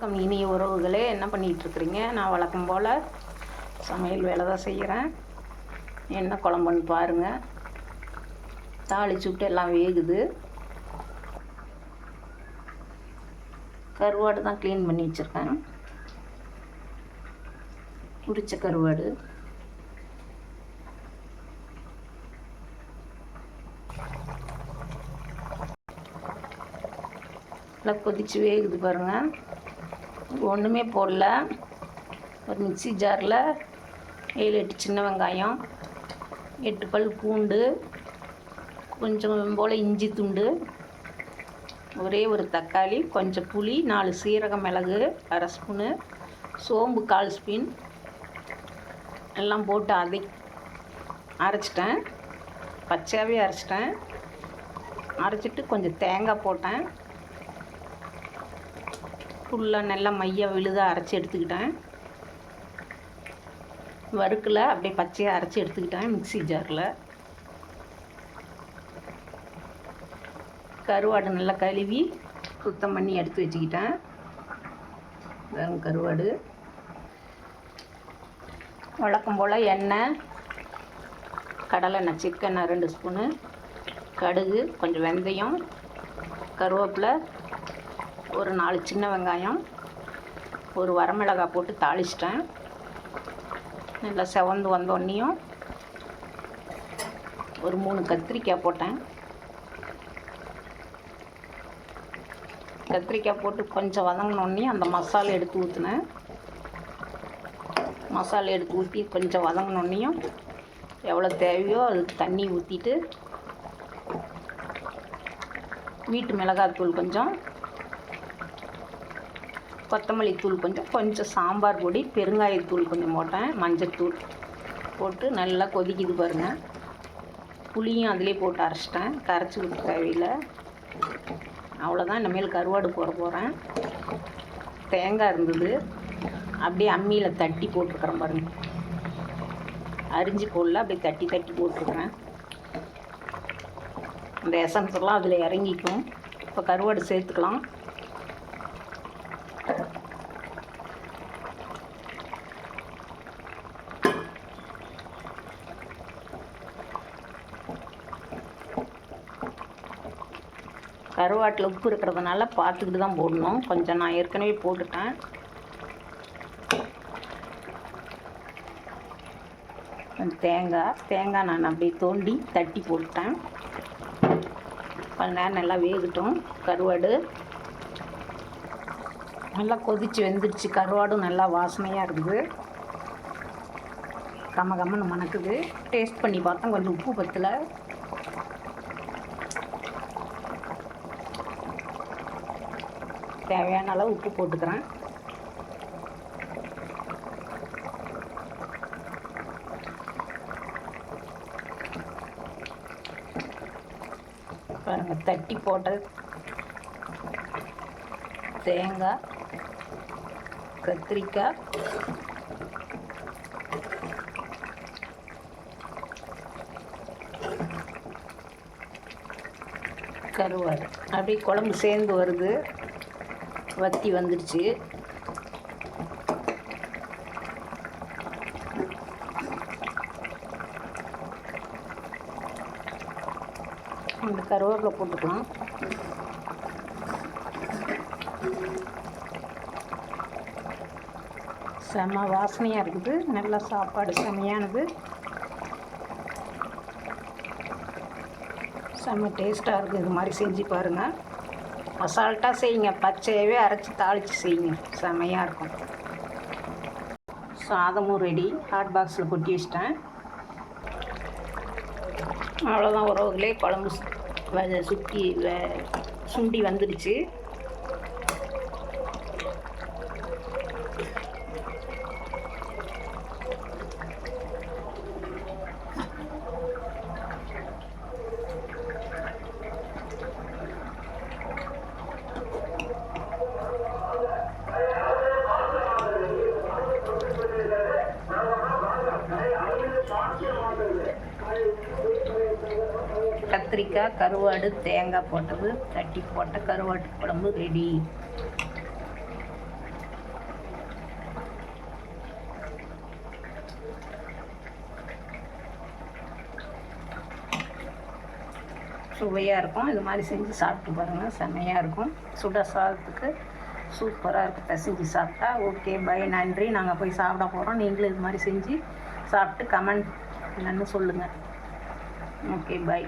வணக்கம் இனிய உறவுகளே. என்ன பண்ணிகிட்ருக்குறீங்க? நான் வழக்கம் போல் சமையல் வேலை தான் செய்கிறேன். என்ன குழம்புன்னு பாருங்கள் தாளிச்சு விட்டு எல்லாம் வேகுது. கருவாடு தான் க்ளீன் பண்ணி வச்சுருக்கேன். உரிச்ச கருவாடு. நல்லா கொதிச்சு வேகுது பாருங்கள் ஒன்றுமே போடல. ஒரு மிக்ஸி ஜாரில் ஏழு எட்டு சின்ன வெங்காயம் எட்டு பல் பூண்டு கொஞ்சம் போல் இஞ்சி துண்டு ஒரே ஒரு தக்காளி கொஞ்சம் புளி நாலு சீரக மிளகு அரை ஸ்பூனு சோம்பு கால் ஸ்பூன் எல்லாம் போட்டு அதை அரைச்சிட்டேன். பச்சையாகவே அரைச்சிட்டேன். அரைச்சிட்டு கொஞ்சம் தேங்காய் போட்டேன். ஃபுல்லாக நல்லா மைய விழுதாக அரைச்சி எடுத்துக்கிட்டேன். வறுக்கில் அப்படியே பச்சையாக அரைச்சி எடுத்துக்கிட்டேன் மிக்ஸி ஜாரில். கருவாடு நல்லா கழுவி சுத்தம் பண்ணி எடுத்து வச்சுக்கிட்டேன். வெறும் கருவாடு. வழக்கம் போல் எண்ணெய் கடலெண்ணெய் சிக்கெண்ணெய் ரெண்டு ஸ்பூனு கடுகு கொஞ்சம் வெந்தயம் கருவேப்பிலை ஒரு நாலு சின்ன வெங்காயம் ஒரு வரமிளகாய் போட்டு தாளிச்சிட்டேன். நல்லா செவந்து வந்தோடனையும் ஒரு மூணு கத்திரிக்காய் போட்டேன். கத்திரிக்காய் போட்டு கொஞ்சம் வதங்கினோடனே அந்த மசாலா எடுத்து ஊற்றினேன் மசாலா எடுத்து ஊற்றி கொஞ்சம் வதங்கினோடனையும் எவ்வளோ தேவையோ அதுக்கு தண்ணி ஊற்றிட்டு வீட்டு மிளகாத்தூள் கொஞ்சம் கொத்தமல்லி தூள் கொஞ்சம் கொஞ்சம் சாம்பார் பொடி பெருங்காயத்தூள் கொஞ்சம் போட்டேன் மஞ்சத்தூள் போட்டு நல்லா கொதிக்குது பாருங்கள் புளியும் அதிலே போட்டு அரைச்சிட்டேன் கரைச்சி விட்டு தேவையில்ல அவ்வளோதான் இனிமேல் கருவாடு போட போகிறேன் தேங்காய் இருந்தது அப்படியே அம்மியில் தட்டி போட்டிருக்கிறேன் பாருங்கள் அரிஞ்சு போடல அப்படியே தட்டி தட்டி போட்டிருக்கிறேன். அந்த எசன்ஸ் எல்லாம் அதில் இறங்கிக்கும். இப்போ கருவாடு சேர்த்துக்கலாம். கருவாட்டில் உப்பு இருக்கிறதுனால பார்த்துக்கிட்டு தான் போடணும். கொஞ்சம் நான் ஏற்கனவே போட்டுட்டேன். கொஞ்சம் தேங்காய் தேங்காய் நான் அப்படியே தோண்டி தட்டி போட்டுட்டேன். கொஞ்ச நேரம் நல்லா வேகட்டும். கருவாடு நல்லா கொதித்து வெந்துடுச்சு. கருவாடும் நல்லா வாசனையாக இருக்குது. கம்ம கம்மன்னு மணக்குது. டேஸ்ட் பண்ணி பார்த்தேன் கொஞ்சம் உப்பு பத்தில். தேவையான அளவு உப்பு போட்டுக்கிறேன். தட்டி போட்ட தேங்காய் கத்திரிக்காய் கருவாடு. அப்படியே குழம்பு சேர்ந்து வருது. வத்தி வந்துடுச்சு. அந்த கருவேப்பிலை போட்டுக்கலாம். செம்ம வாசனையாக இருக்குது. நல்ல சாப்பாடு செம்மையானது செம்ம டேஸ்ட்டாக இருக்குது. இது மாதிரி செஞ்சு பாருங்கள் அசால்ட்டாக செய்யுங்க. பச்சையவே அரைச்சி தாளித்து செய்யுங்க. செமையாக இருக்கும். சாதமும் ரெடி ஹாட் பாக்ஸில் கொட்டி வச்சிட்டேன். அவ்வளோதான் உறவுகளே குழம்பு சு- வ- சுற்றி வ- சுண்டி வந்துடுச்சு. கத்திரிக்காய் கருவாடு தேங்காய் போட்டது தட்டி போட்ட கருவாட்டு குழம்பு ரெடி சுவையாக இருக்கும். இது மாதிரி செஞ்சு சாப்பிட்டு பாருங்கள் செமையாக இருக்கும். சுட சாதத்துக்கு சூப்பராக இருக்குது பிசைஞ்சு சாப்பிட்டா ஓகே பை நன்றி. நாங்கள் போய் சாப்பிட போகிறோம் நீங்களும் இது மாதிரி செஞ்சு சாப்பிட்டு கமெண்ட் என்னென்னு சொல்லுங்கள் ஓகே பை